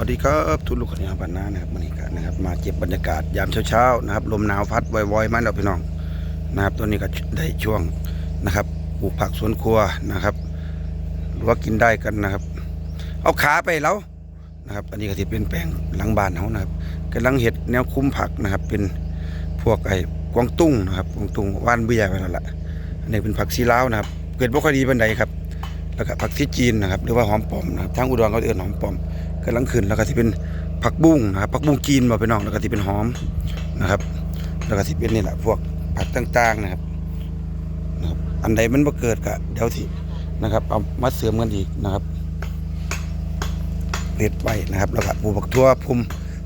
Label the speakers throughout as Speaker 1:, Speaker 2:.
Speaker 1: วัสดีครับทุกลูกคนยาบ้านนานะครับวันนี้กันนะครับ มาเก็บบรรยากาศยามเช้าๆนะครับ ลมหนาวพัดวอยๆมาแล้วพี่น้องนะครับตัวนี้ก็ได้ช่วงนะครับปลูกผักสวนครัวนะครับหรือว่ากินได้กันนะครับ เอาขาไปแล้วนะครับ อันนี้ก็จะเป็นแปลงหลังบ้านเขานะครับกำลังเห็ดแนวคุ้มผักนะครับ เป็นพวกไอ้กวางตุ้งนะครับกวางตุ้งว่านเบี้ยไปนั่นแหละอันนี้เป็นผักซีลาวนะครับ เกิดบ่ค่อยดีบันไดครับ แล้วก็ผักที่จีนนะครับ หรือว่าหอมปอมนะครับทางอุดรเขาเอื้อนหอมปอม กำลังขึ้นแล้วก็ที่เป็นผักบุ้งนะครับผักบุ้งจีนมาไปน้องแล้วก็ที่เป็นหอมนะครับ แล้วก็ที่เป็นนี่แหละพวกผักต่างๆนะครับนะครับอันใดมันบ่เกิดก็เดี๋ยวที่นะครับเอามาเสริมกันอีกนะครับเห็ดไว้นะครับแล้วก็ปลูกผักทั่วพุ่ม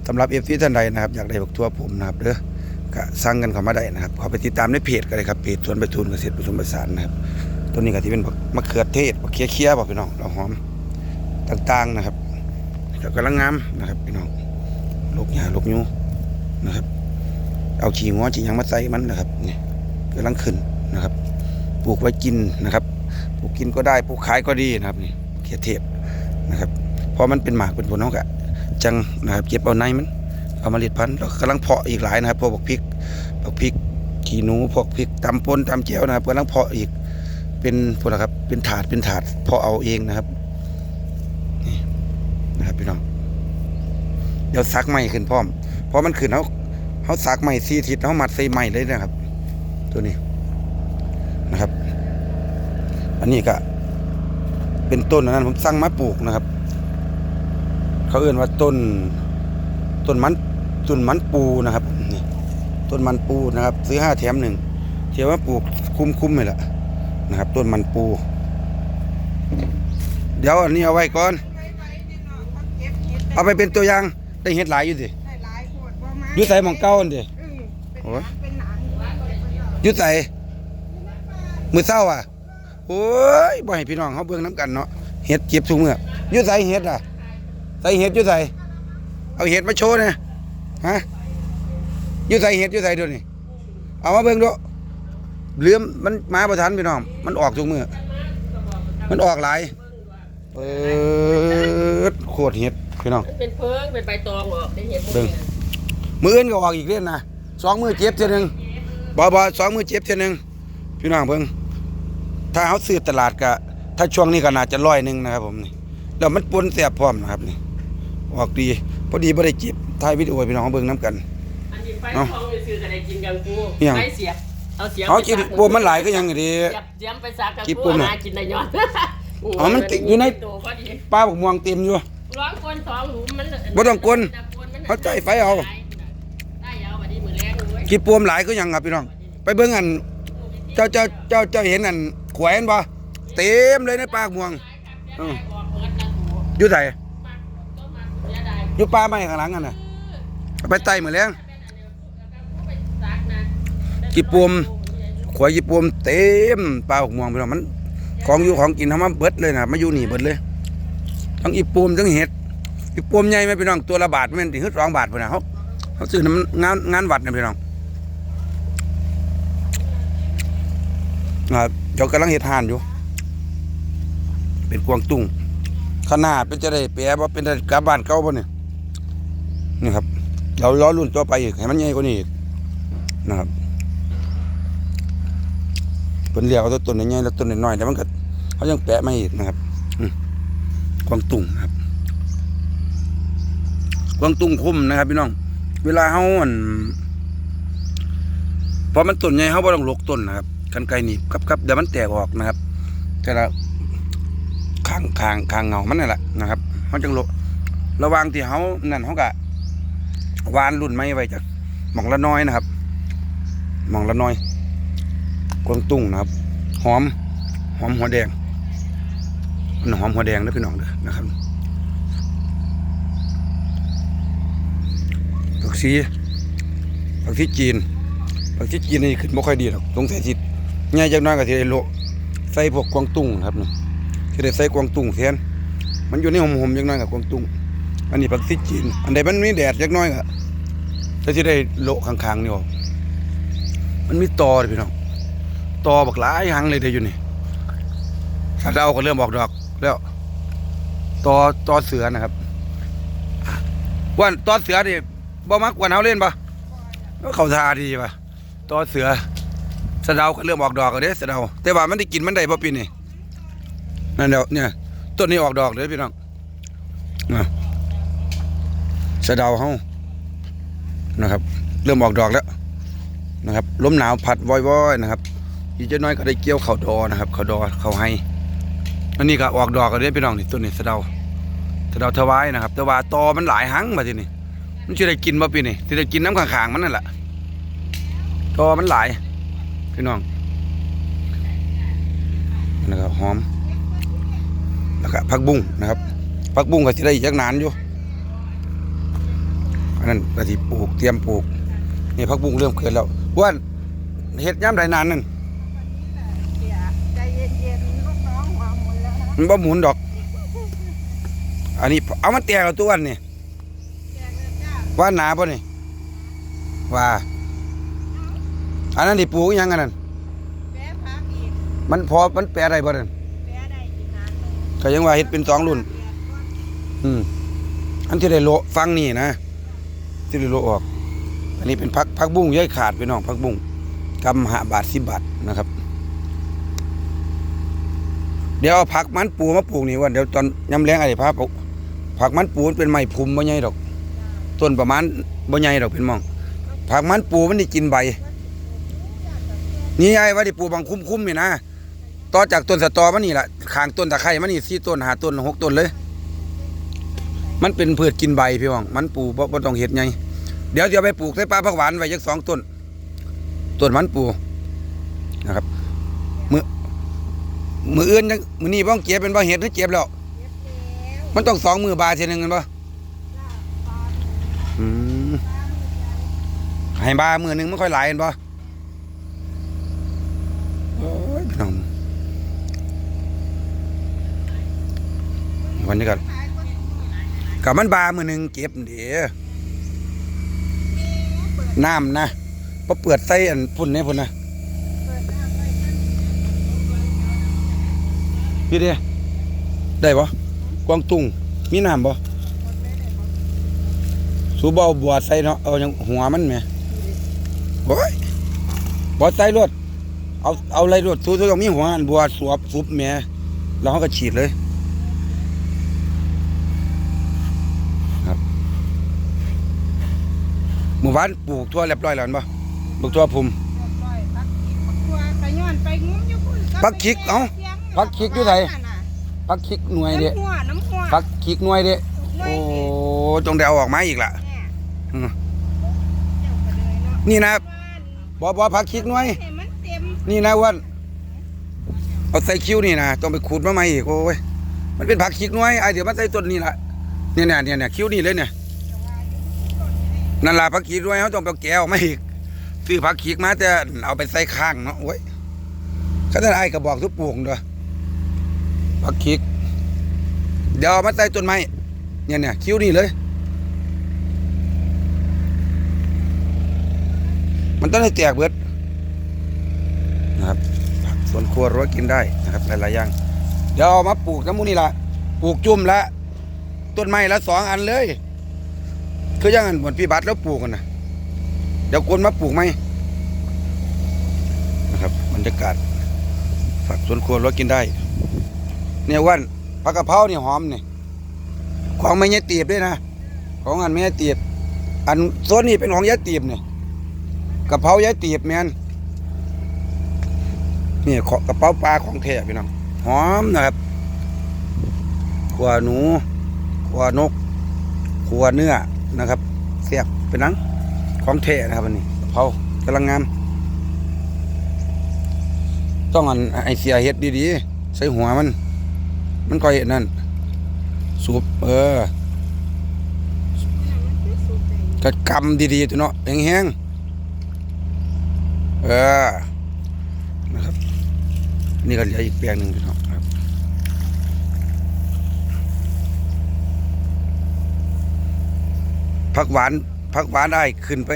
Speaker 1: สำหรับเอฟซีท่านใดนะครับอยากได้ผักทั่วพุ่มนะครับเด้อก็สั่งกันเข้ามาได้นะครับขอไปติดตามในเพจก็ได้ครับเพจสวนใบทุนเกษตรผสมผสานนะครับตัวนี้ก็ที่เป็นบักมะเขือเทศบักเคี้ยเคี้ยบอกพี่น้องเราหอมต่างๆนะครับ ก็กำลังงามนะครับพี่น้องลูกหญ้าลูกยูนะครับ เอาขี้งัวขี้ยังมาใส่มันนะครับนี่กำลังขึ้นนะครับปลูกไว้กินนะครับปลูกกินก็ได้ปลูกขายก็ดีนะครับนี่เขียเทศนะครับเพราะมันเป็นหมากเป็นผลน้องกะจังนะครับเก็บเอาในมันเอามาเล็ดพันธุ์แล้วกำลังเพาะอีกหลายนะครับพวกบักพริกบักพริกขี้หนูพวกพริกตำปนตำเจียวนะครับกำลังเพาะอีกเป็นพวกนะครับเป็นถาดเป็นถาดพอเอาเองนะครับ ครับพี่น้อง เดี๋ยวซักใหม่ขึ้นพร้อม เพราะมันขึ้นเขาเขาซักใหม่ซีทิศเขามัดใส่ใหม่เลยนะครับ ตัวนี้นะครับ อันนี้ก็เป็นต้นนั้นผมสั่งมาปลูกนะครับ เขาเอื่นว่าต้นต้นมันต้นมันปูนะครับนี่ต้นมันปูนะครับ ซื้อห้าแถมหนึ่งเทียบว่าปลูกคุ้มๆเลยล่ะนะครับ ต้นมันปู เดี๋ยวอันนี้เอาไว้ก่อน เอาไปเป็นตัวอย่างได้เห็ดหลายอยู่สิอยุใส่หมองเก้าอันเดิโอ้ยอยุใส่มือเศร้าอะโอ้ยบ่ให้พี่น้องเขาเบิ่งน้ำกันเนาะเห็ดเก็บทุกเมื่ออยุใส่เห็ดอะใส่เห็ดอยุใส่เอาเห็ดมาโชว์เนี่ยฮะอยุใส่เห็ดอยุใส่เดี๋ยวนี้เอามาเบิ่งดูเลื่อมมันมาประทันพี่น้อง มันออกทุกมือมันออกหลายเปิดโคตรเห็ด พี่น้อง
Speaker 2: มันเป็นเพิงเป็นใบตองออกได้เห็น
Speaker 1: เบิ่งมืออื่นก็ออกอีกเล่นนะสองมือเจ็บเท่านึงบ่บ่สองมือเจ็บเท่านึงพี่น้องเบิ่งถ้าเขาซื้อตลาดก็ถ้าช่วงนี้ก็น่าจะร้อยหนึ่งนะครับผมนี่แล้วมันปนแสบพร้อมนะครับนี่ออกดีพอดีบ่ได้เจ็บถ่ายวิดีโอให้พี่น้องเขาเบิ่งน้ำกัน
Speaker 2: อันนี้ไฟ
Speaker 1: เอ้า
Speaker 2: ทองไปซื้อกันได้กินกันกู
Speaker 1: อิหยัง
Speaker 2: ไฟเสียบเอาเสียบ
Speaker 1: เขา
Speaker 2: ไป
Speaker 1: กิน
Speaker 2: ซั
Speaker 1: บวมมันหลายก็ยังดี
Speaker 2: เสียบเสียบไปซักกับ
Speaker 1: กิน
Speaker 2: กู
Speaker 1: ปุ่มน่ะ
Speaker 2: หากินได้ยอด
Speaker 1: อ๋อมันติดอยู่ใน
Speaker 2: ตัวพอดี
Speaker 1: ป้าบอกม่วงเต็มอยู่
Speaker 2: ร้องคนสองหลุมมัน
Speaker 1: บ่ต้องกวน
Speaker 2: แต่วนมัน
Speaker 1: เขาใจไฟเอา
Speaker 2: ได้เอาบัดนี้มือแรงเลย
Speaker 1: กี่ปวมหลายก็ยังครับพี่น้อง ไปเบิ่งอัน เจ้าเจ้าเจ้าเจ้าเห็นอันแขวนบ่เต็มเลยในปากม่วงอืมอยู่ไหนอยู่ป่าไม้ข้างหลังอันน่ะเอาไปไต่เหมือนแรงกี่ปวมขวายกี่ปวมเต็มปลาหกม่วงพี่น้องมัน ของอยู่ของกินทำมาเบิดเลยนะมาอยู่นี่เบิดเลย ทั้งอีปวมทั้งเห็ดอีปวมใหญ่ไหมพี่น้องตัวละบาทแม่นถึงสองบาทพุ่นนะเขาเขาซื้อน้ำงานงานวัดนะพี่น้องนะครับเจ้ากำลังเห็ดทานอยู่ เป็นกวางตุ้งขนาดเป็นจะได้แปลว่าเป็นกลับบ้านเก่าบ่เนี่ยนี่ครับ เราล้อรุ่นต่อไปอีกให้มันใหญ่กว่านี้อีกนะครับเป็นเรียกเอาตัวต้นใหญ่ๆแล้วต้นน้อยๆแต่มันก็เขายังแปะไม่อีกนะครับ วางตุ้งครับกวางตุ้งคุ้มนะครับพี่น้อง เวลาเขาอันพอมันต้นใหญ่เขาบ่ต้องลกต้นนะครับกันไกรหนีบกับกับเดี๋ยวมันแตกออกนะครับ แต่ละข้างข้างข้างเงามันนั่นแหละนะครับเขาจังโลระวางที่เขานั่นเขากะวานรุ่นไม้ไว้จากหม่องละน้อยนะครับหม่องละน้อยกวางตุ้งนะครับ หอม หอมหัวแดง มันหอมหัวแดงนะพี่น้องเด้อนะครับผักชีผักชีจีนผักชีจีนนี่ขึ้นบ่ค่อยดีหรอกสงสัยสิใหญ่จักหน้อยก็สิได้โลใส่พวกกวางตุ้งนะครับนี่สิได้ใส่กวางตุ้งแทนมันอยู่ในหอมๆจักหน้อยกับกวางตุ้งอันนี้ผักชีจีน อันใดมันมีแดดจักหน้อยก็จะสิได้โลข้างๆนี่ออกมันมีตอเลยพี่น้องตอบักหลายหังเลยเด้อยู่นี่สะเดาก็เริ่มออกดอก แล้วตอตอเสือนะครับว่าตอเสือนี่บ่มักกวนเฮาเล่นปะเขาทาดีปะตอเสือสะเดาก็เริ่มออกดอกแล้วเด้สะเดาแต่ว่ามันได้กินมันได้บ่ปีนี้นั่นเดี๋ยวเนี่ยต้นนี้ออกดอกเลยพี่น้องนะสะเดาเฮานะครับ เริ่มออกดอกแล้วนะครับลมหนาวพัดว้อยๆนะครับอีกจะน้อยก็ได้เกี่ยวเข่าดอนะครับเข่าดอเข่าให้ อันนี้ก็ออกดอกกันเด้พี่น้องนี่ต้นนี้สะเดาแต่เราถวายนะครับ แต่ว่าตอมันหลายหังมาทีนี่มันจะได้กินบ่ปีนี่จะได้กินน้ำข้างๆมันนั่นแหละตอมันหลายพี่น้องแล้วก็หอมแล้วก็ผักบุ้งนะครับผักบุ้งก็สิได้อีกจักนานอยู่อันนั้นก็สิปลูกเตรียมปลูกนี่ผักบุ้งเริ่มเกิดแล้วว่านเฮ็ดย่ำใดนานนั่น
Speaker 3: ใจเย็นๆลูกน้องหัวห มัน
Speaker 1: บ่หมุนดอก อันนี้เอามาแตกเอาตัวอันนี่ว่าหนาป่ะนี่ว่า อันนั้นที่ปลูกยังอันนั้น
Speaker 3: แปะ
Speaker 1: มันพอมันแปลได้ป่ะนั่น
Speaker 3: แปะได้อีกนานหนึ่ง
Speaker 1: ก็ยังว่าเฮ็ดเป็นสองรุ่น
Speaker 3: อื
Speaker 1: มอันที่ได้โลฟังนี่นะที่ได้โลออก อันนี้เป็นพักพักบุ้งย่อยขาดไปน้องพักบุ้งกำหาบาทสิบบาทนะครับ เดี๋ยวเอาผักมันปูมาปลูกนี่วันเดี๋ยวตอนยำแรงไอ้พาปลูกผักมันปูมันเป็นไม้พุ่มบ่ใหญ่ดอก ต้นประมาณบ่ใหญ่ดอกเป็นมอง ผักมันปูมันได้กินใบ นี่ไอ้ว่าที่ปูบางคุ้มๆนี่นะต่อจากต้นสะตอมันนี่แหละขางต้นตะไคร้มันนี่สี่ต้นหาต้นหกต้นเลย มันเป็นพืชกินใบพี่น้องมันปลูกบ่บ่ต้องเฮ็ดไงเดี๋ยวจะเอาไปปลูกใส่ปลาผักหวานไว้จักสองต้นต้นมันปูนะครับ มืออื่นจังมือนี้บ้องเก็บเป็นบ่เฮ็ดหรือเก็บแล้ว มันต้องสองมือบาทเท่ยหนึงกันบ่อืมให้บามือหนึงมันค่อยหลายกันบ่โอ้ยพี่น้องวันนี้ก็กับมันบามือหนึงเก็บเดี๋ยวน้ำนะพอเปิดใส่อันพุ่นนี่พุ่นนะ พี่เด้ได้ปะกวางตุ้งมีน้ำปะสูบเอาบัวใส่เนาะเอาอย่างหัวมันแหมโอ้ยบัวใส่รถเอาเอาอะไรรถสูสูต้องมีหัวอันบัวสวบสุบแหมแล้วเขาก็ฉีดเลยหมู่บ้านปลูกทั่วเรียบร้อยแล้วเห็นปะปลูกทั่วภูมิ
Speaker 3: ปล่อยพักอีกพักทัวไปย้อนไปงุ้มอยู่พุ่น
Speaker 1: พักคิกเอ้า พักคิกอยู่ไหนพักคิกหน่วยเด้
Speaker 3: น้ำหัวน้ำหัว
Speaker 1: พักคิกหน่วยเด้
Speaker 3: หน่ว
Speaker 1: โอ้
Speaker 3: ยเด้
Speaker 1: จงได้เอาออกมาอีกล่ะ
Speaker 3: เนี่ย
Speaker 1: อืม
Speaker 3: เจ้าก็เลยเนาะ
Speaker 1: นี่นะ
Speaker 3: บ้าน
Speaker 1: บ่บ่พักคิกหน่วย
Speaker 3: ให้มันเต็ม
Speaker 1: นี่นะอ้วันเอาใส่คิ้วนี่นะต้องไปขูดมาใหม่อีกโอ้ยมันเป็นผักคิกหน่วยไอเดี๋ยวมันใส่ต้นนี่ล่ะเนี่ยเนี่ยเนี่ยเนี่ยคิ้วนี่เลยเนี่ยนั่นล่ะผักคิกหน่วยเขาต้องไปเอาแก้วมาอีกซื้อผักคิกมาแต่เอาไปใส่ข้างเนาะโอ้ยเขาจะไอ้กระบอกทุกปลูกเด้อ ผักคิก เดี๋ยวมาใส่ต้นไม้เนี่ยเนี่ยคิ้วนี่เลย มันต้องให้แตกเบิดนะครับผักสวนครัวรั้วกินได้นะครับหลายๆอย่าง เดี๋ยวเอามาปลูกน้ำมูนี่ละปลูกจุ่มละต้นไม้ละสองอันเลย คือยังอันเหมือนพี่บัตรแล้วปลูกกันนะเดี๋ยวคนมาปลูกไหมนะครับบรรยากาศผักสวนครัวรั้วกินได้ เนี่ยวันผักกะเพราเนี่ยหอมเนี่ยของไม่ยายตีบด้วยนะ ของอันไม่ยายตีบ อันโซนนี้เป็นของยายตีบเนี่ยกะเพรายายตีบแมนนี่ขอกระเพราปลาของแท้พี่น้องหอมนะครับขัวหนูขัวนกขัวเนื้อนะครับเสียบเป็นนังของแท้นะครับอันนี้กะเพรากำลังงามต้องอันไอเสียเฮ็ดดีๆ ใส่หัวมัน มันค่อยนั่น สูบเออ
Speaker 3: มันคือสุดเลย
Speaker 1: ก็กำดีๆตัวเนาะแห้งๆเออนะครับ นี่ก็เหลืออีกแปลงหนึ่งพี่น้องครับผักหวานผักหวานได้ขึ้นไป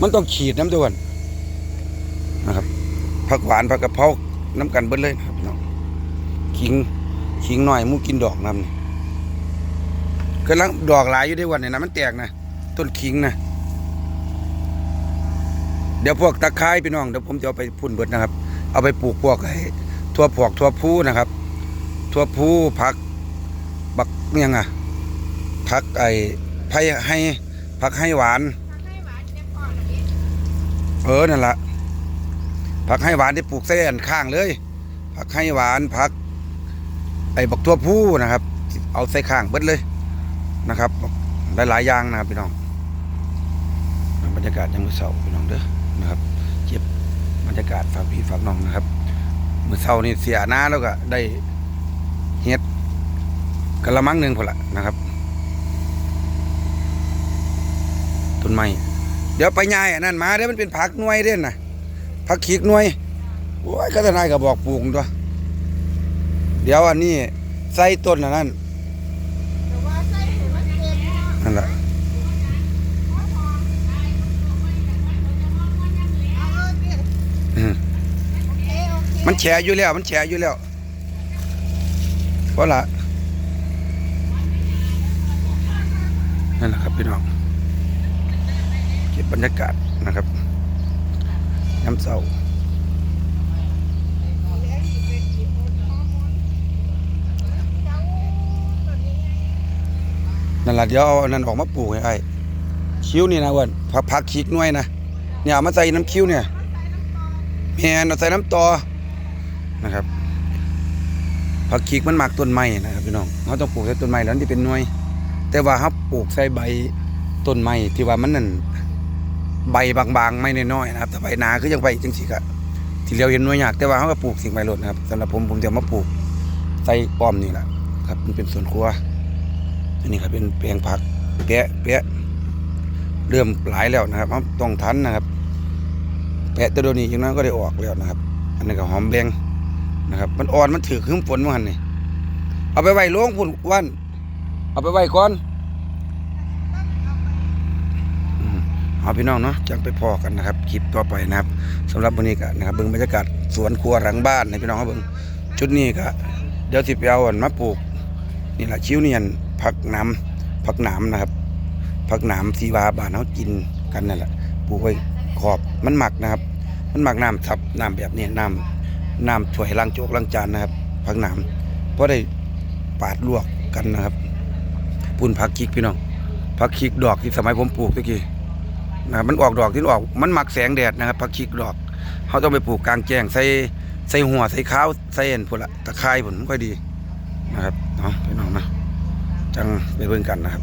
Speaker 1: มันต้องฉีดน้ำด้วยน ผักหวานผักกะเพราน้ำกันเบิ้เลยครับน้องขิงขิงหน่อยมูกินดอกนำนี่กำลังดอกหลายอยู่ได้วันนี้นะมันแตกนะต้นขิงนะเดี๋ยวพวกตะไคร้พี่น้องเดี๋ยวผมจะเอาไปพุ่นเบิดนะครับ เอาไปปลูกพวกไอ้ทั่วพวกทั่วผู้นะครับ ทั่วผู้ผักบักยังอะผักไอ้ไผ่ให้ผักให้หวาน
Speaker 3: เออ
Speaker 1: นั่นแหละ ผักให้หวานที่ปลูกเส้นข้างเลย ผักให้หวานผัก ไอ้บักทั่วผู้นะครับ เอาใส่ข้างเบิดเลยนะครับหลายๆอย่างนะครับพี่น้องบรรยากาศยามมื้อเช้าพี่น้องเด้อนะครับเก็บบรรยากาศฝากพี่ฝากน้องนะครับมื้อเช้านี่เสียหน้าแล้วก็ได้เฮ็ดกะละมังหนึ่งพอละนะครับต้นไม้เดี๋ยวไปย้ายอันนั้นมาเดี๋ยวมันเป็นผักหน่วยเด่นนะ ผักขีกหน่วยโอ้ยก็ทนายก็บอกปลูกตัวเดี๋ยวอันนี้ใส่ต้นอันนั้น
Speaker 3: แต่ว่าใส่เห็นมันเจ็บเนาะ
Speaker 1: นั่นแหละมันแฉอยู่แล้ว มันแฉอยู่แล้วเพราะละนั่นแหละครับพี่น้องเก็บบรรยากาศนะครับ น้ำเศร้า
Speaker 3: นั่น
Speaker 1: แหละเดี๋ยวเอาอันนั้นออกมาปลูกให้ไอ้คิ้วนี่นะอ้วันผักผักขีกน่วยนะเนี่ยเอามาใส่น้ำคิ้วเนี่ยแมนเอาใส่น้ำตอนะครับผักขีกมันหมักต้นไม้นะครับพี่น้องเขาต้องปลูกใส่ต้นไม้แล้วมันจะเป็นน่วย แต่ว่าเขาปลูกใส่ใบต้นไม้ที่ว่ามันนั่น ใบบางๆ ไม่น้อยๆนะครับแต่ใบหนาคือยังใบจังสิกะที่เราเห็นน่วยยากแต่ว่าเขาก็ปลูกสิ่งใบรดนะครับสำหรับผมผมจะมาปลูกใส่ป้อมนี่แหละครับมันเป็นสวนครัวอันนี้ครับเป็นแปลงผักแปะแปะเริ่มหลายแล้วนะครับต้องทันนะครับ แปะตัวเดียวนี้อย่างนั้นก็ได้ออกแล้วนะครับ อันนี้ก็หอมแบงนะครับ มันอ่อนมันถือขึ้นฝนมันนี่เอาไปไว้โลงพุ่นวัน เอาไปไว้ก่อนอืม เอาพี่น้องเนาะจังไปพอกันนะครับคลิปต่อไปนะครับสำหรับวันนี้ก็นะครับเบิ่งบรรยากาศสวนครัวหลังบ้านให้พี่น้องเขาเบิ่งชุดนี้ก็เดี๋ยวสิไปเอาอันมาปลูกนี่แหละชิวเนียนผักน้ำผักหนามนะครับผักหนามสีวาบ้านเขากินกันนั่นแหละปลูกไว้ขอบมันหมักนะครับ มันหมักน้ำทับน้ำแบบนี้น้ำน้ำถ้วยล้างโจกล้างจานนะครับผักหนามเพราะได้ปาดลวกกันนะครับปุ่นผักคิกพี่น้องผักคิกดอกที่สมัยผมปลูกตะกี้ นะมันออกดอกที่ออก มันหมักแสงแดดนะครับผักชีกดอกเขาต้องไปปลูกกลางแจ้งใส่ใส่หัวใส่ข้าวใส่เอ็นพุ่ละตะไคร้ผลมันค่อยดีนะครับเนาะพี่น้องนะจังไปเบิ่งกันนะครับ